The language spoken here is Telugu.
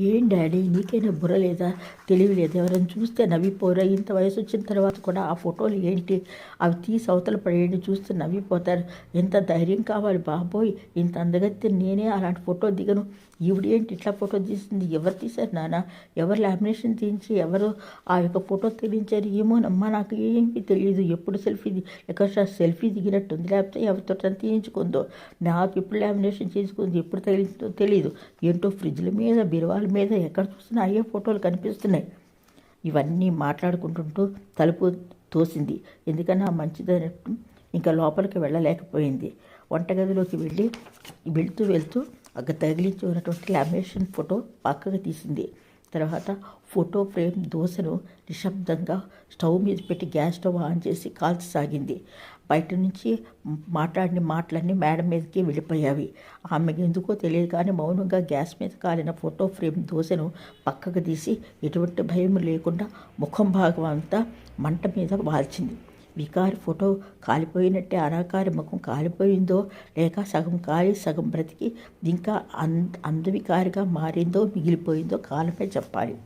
ఏం డాడీ నీకైనా బుర్ర లేదా తెలివి లేదా? ఎవరైనా చూస్తే నవ్విపోరా? ఇంత వయసు వచ్చిన తర్వాత కూడా ఆ ఫోటోలు ఏంటి? అవి తీసి అవతల పడేయండి చూస్తే నవ్విపోతారు. ఎంత ధైర్యం కావాలి బాబోయ్? ఇంత అందగత్తే నేనే అలాంటి ఫోటో దిగను. ఈవిడ ఏంటి ఇట్లా ఫోటో తీసింది? ఎవరు తీశారు నాన్న? ఎవరు లామినేషన్ తీయించి ఎవరు ఆ యొక్క ఫోటో తీయించారు ఏమోనమ్మా నాకు ఏమీ తెలియదు ఎప్పుడు సెల్ఫీ ఎక్కడ సెల్ఫీ దిగినట్టుంది. లేకపోతే ఎవరితో తీయించుకుందో? నాకు ఎప్పుడు లామినేషన్ చేసుకుంది ఎప్పుడు తగిలిందో తెలియదు ఏంటో ఫ్రిడ్జ్ల మీద బిరువాలు మీద ఎక్కడ చూసినా అయ్యే ఫోటోలు కనిపిస్తున్నాయి. ఇవన్నీ మాట్లాడుకుంటుంటూ తలుపు తోసింది. ఎందుకన్నా మంచిదన్నట్టు ఇంకా లోపలికి వెళ్ళలేకపోయింది. వంటగదిలోకి వెళ్ళి వెళుతూ వెళ్తూ అక్కడ తగిలించి ఉన్నటువంటి లామినేషన్ ఫోటో పక్కకు తీసింది. తర్వాత ఫోటో ఫ్రేమ్ దోశను నిశ్శబ్దంగా స్టవ్ మీద పెట్టి గ్యాస్ స్టవ్ ఆన్ చేసి కాల్చసాగింది. బయట నుంచి మాట్లాడిన మాటలన్నీ మేడం మీదకి వెళ్ళిపోయావి. ఆమెకి ఎందుకో తెలియదు కానీ మౌనంగా గ్యాస్ మీద కాలిన ఫోటో ఫ్రేమ్ దోశను పక్కకు తీసి ఎటువంటి భయం లేకుండా ముఖం భాగం అంతా మంట మీద వాల్చింది. వికారి ఫోటో కాలిపోయినట్టే అనాకారి ముఖం కాలిపోయిందో లేక సగం కాలి సగం బ్రతికి ఇంకా అంద అంధవికారిగా మారిందో మిగిలిపోయిందో కాలమే చెప్పాలి.